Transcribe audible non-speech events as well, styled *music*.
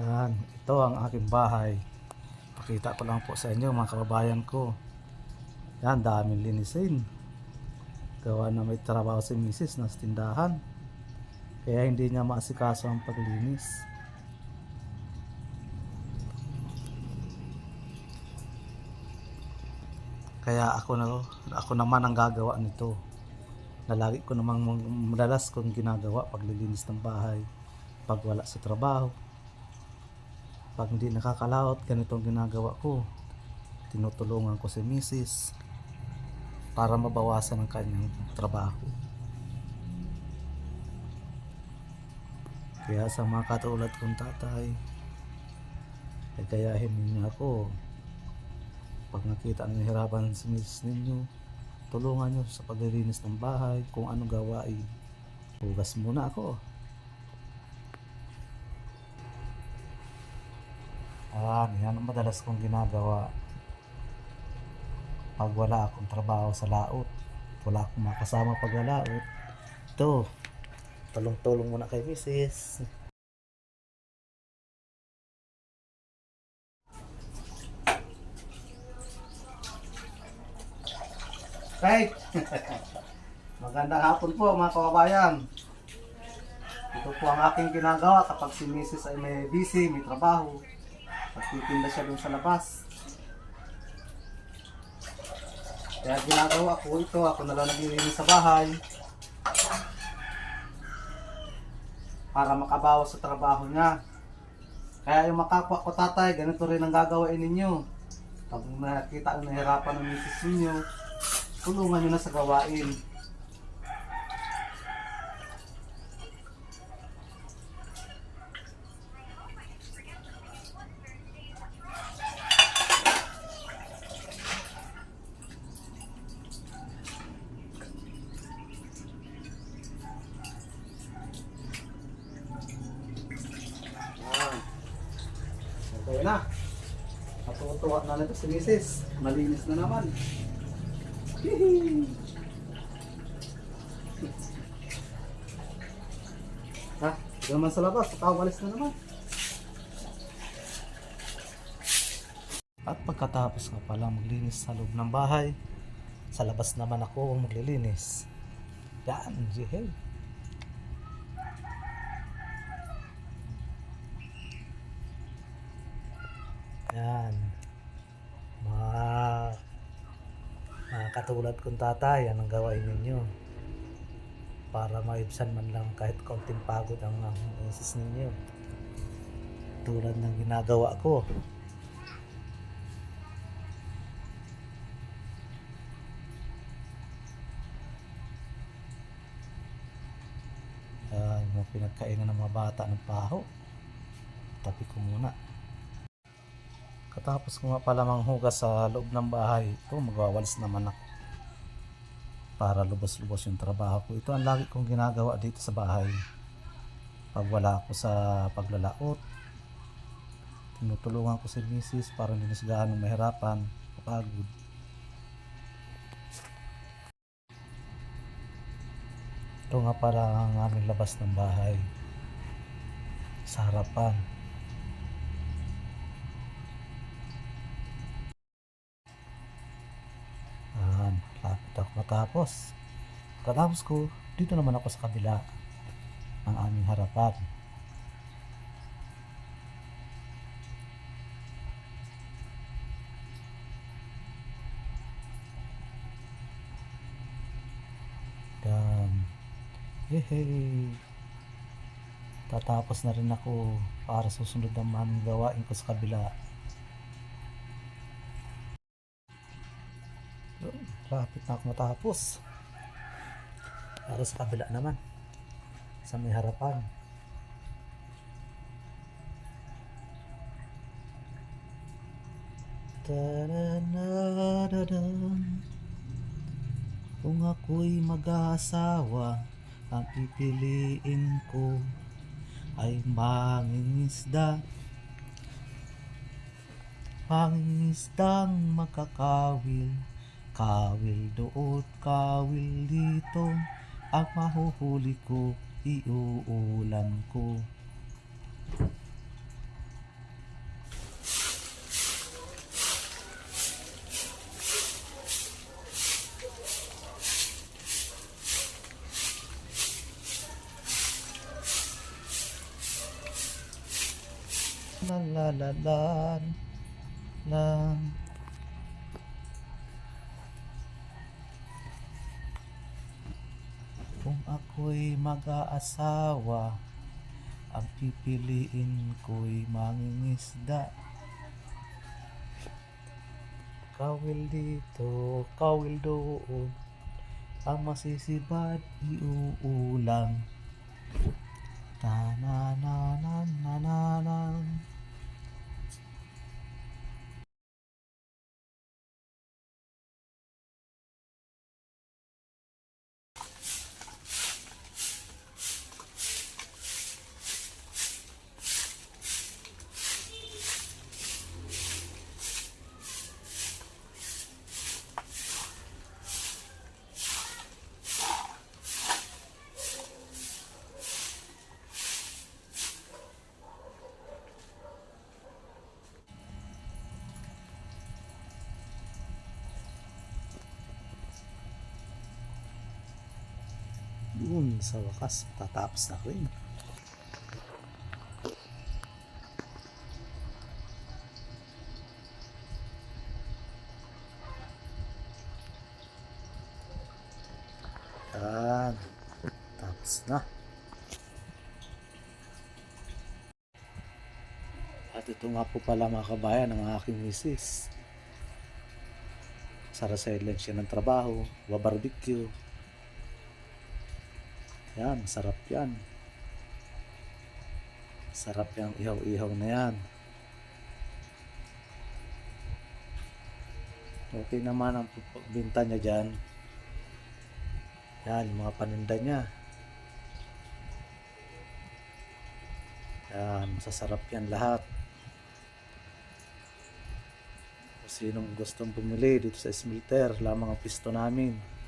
Yan, ito ang aking bahay. Pakita ko lang po sa inyo mga kababayan ko. Yan, daming linisin. Gawa na may trabaho si Mrs. na tindahan. Kaya hindi niya maasikaso ang paglinis. Kaya ako na ako naman ang gagawa nito. Na lagi ko namang madalas kong ginagawa paglilinis ng bahay pag wala sa trabaho. Pag hindi nakakalaot, ganito ang ginagawa ko. Tinutulungan ko si Mrs. para mabawasan ang kanyang trabaho. Kaya sa mga katulad kong tatay, ay gayahin ninyo ako. Pag nakita ang hirapan si Mrs. ninyo, tulungan nyo sa paglilinis ng bahay, kung ano gawain. Hugas muna ako. Ayan, yan ang madalas kong ginagawa. Pag wala akong trabaho sa laot, wala akong makasama pag laot. Ito, tulong-tulong muna kay Mrs. Right. *laughs* Magandang hapon po mga kababayan. Ito po ang aking ginagawa kapag si Mrs. ay may busy, may trabaho. Nagtitinda siya dun sa labas. Kaya ginagawa ko ito, ako na lang naglilinis sa bahay. Para makabawas sa trabaho niya. Kaya yung makakwa ko tatay, ganito rin ang gagawin ninyo. Pag nakita ang nahirapan ng misis ninyo, tulungan nyo na sa gawain. Yan. Okay na. Natutuwa na nito si Mrs. Malinis na naman. *laughs* Ha? Ito naman sa labas. Kawalis na naman. At pagkatapos nga pala maglinis sa loob ng bahay, sa labas naman ako ang maglilinis. Yan, jihel. Katulad kong tatay, anong gawain ninyo? Para maibsan man lang kahit konting pagod ang misis ninyo. Tulad ng ginagawa ko. Yan, yung pinagkainan ng mga bata ng paho. Tapi ko muna. Katapos ko nga pala manghugas sa loob ng bahay, ito magwawalis naman ako. Para lubos-lubos yung trabaho ko. Ito ang lagi kong ginagawa dito sa bahay. Pag wala ako sa paglalaot, tinutulungan ko si Mrs. para hindi na siya gaano mahirapan, kapagod. Ito nga pala ang aming labas ng bahay. Sa harapan. Ayan, matapos. Katapos ko, dito naman ako sa kabila ng aming harapan. Yan. Yehey! Tatapos na rin ako para susunod ang aming gawain ko sa kabila. Lapit na ako matapos. Para sa kabila naman. Sa may harapan. Taranadadan. Kung ako'y mag-aasawa, ang pipiliin ko ay mangingisda. Pangingisdang makakawil, Kawil doon, kawil dito, ang mahuhuli ko, iuulam ko. la la la la Kung ako'y mag-aasawa Ang pipiliin ko'y mangingisda. Kawil dito, kawil doon Ang masisibad iuulang na na na na na na na sa wakas, tatapos na rin. Yan. Tapos na. At ito nga po pala mga kabayan ang aking misis. Sarasay lang siya ng trabaho, barbecue. Yan, sarap yan. Sarap yung ihaw-ihaw na yan. Okay naman ang binta niya dyan. Yan, mga paninda niya. Yan, masasarap yan lahat. Kung sinong gustong bumili dito sa smelter, lamang ang pisto namin.